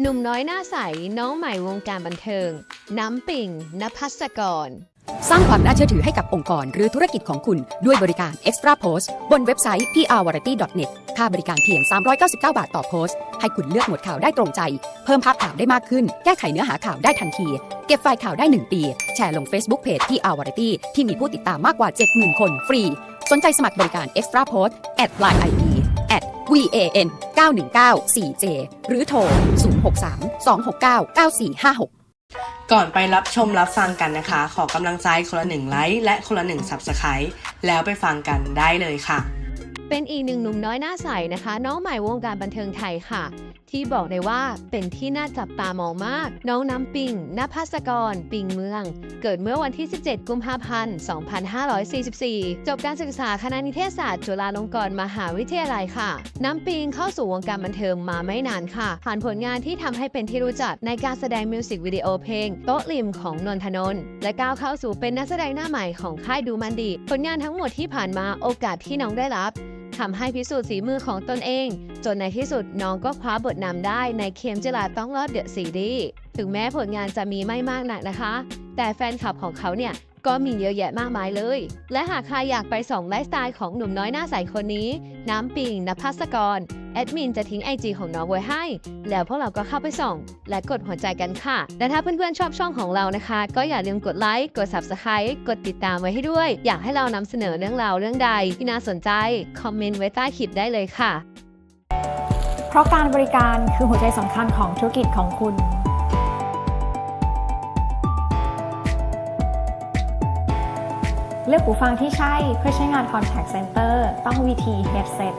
หนุ่มน้อยหน้าใส น้องใหม่วงการบันเทิง น้ำปิ่งนภัสกร สร้างความน่าเชื่อถือให้กับองค์กรหรือธุรกิจของคุณด้วยบริการ Extra Post บนเว็บไซต์ prvariety.net ค่าบริการเพียง 399 บาทต่อโพสต์ ให้คุณเลือกหมวดข่าวได้ตรงใจ เพิ่มภาพข่าวได้มากขึ้น แก้ไขเนื้อหาข่าวได้ทันที เก็บไฟล์ข่าวได้ 1 ปี แชร์ลง Facebook Page prvariety ที่มีผู้ติดตามมากกว่า 70,000 คนฟรี สนใจสมัครบริการ Extra Post at line ID at van 919 4j หรือโทร 063 269 9456ก่อนไปรับชมรับฟังกันนะคะ ขอกำลังใจคนละหนึ่งไลค์และคนละหนึ่งสับสไครต์แล้วไปฟังกันได้เลยค่ะ เป็นอีกหนึ่งหนุ่มน้อยหน้าใสนะคะ น้องใหม่วงการบันเทิงไทยค่ะ ที่บอกได้ว่าเป็นที่น่าจับตามองมาก น้องน้ำปิงนภัสกร ปิงเมือง เกิดเมื่อวันที่ 17 กุมภาพันธ์ 2544 จบการศึกษาคณะนิเทศศาสตร์จุฬาลงกรณ์มหาวิทยาลัยค่ะ น้ำปิงเข้าสู่วงการบันเทิงมาไม่นานค่ะ ผ่านผลงานที่ทำให้เป็นที่รู้จักในการแสดงมิวสิกวิดีโอเพลงโต๊ะริมของนนทนนท์และก้าวเข้าสู่เป็นนักแสดงหน้าใหม่ของค่ายดูมันดี ผลงานทั้งหมดที่ผ่านมาโอกาสที่น้องได้รับ ทำให้พิสูจน์ฝีมือของตนเอง จนในที่สุดน้องก็คว้าบทนำได้ในเค็มจิลาต้องรอดเดอะซีรีส์ถึงแม้ผลงานจะมีไม่มากนักนะคะ แต่แฟนคลับของเขาเนี่ยก็มีเยอะแยะมากมายเลย และหากใครอยากไปส่องไลฟ์สไตล์ของหนุ่มน้อยหน้าใสคนนี้ น้ำปิงนภัสกร แอดมินจะทิ้งไอจีของน้องไว้ให้ แล้วพวกเราก็เข้าไปส่อง และกดหัวใจกันค่ะ และถ้าเพื่อนๆชอบช่องของเรานะคะ ก็อย่าลืมกดไลค์ กด Subscribe กดติดตามไว้ให้ด้วย อยากให้เรานำเสนอเรื่องราวเรื่องใดที่น่าสนใจ คอมเมนต์ไว้ใต้คลิปได้เลยค่ะ เพราะการบริการคือหัวใจสำคัญของธุรกิจของคุณเลือกหูฟังที่ใช่เพื่อใช้งาน Contact Center ต้อง VT Headset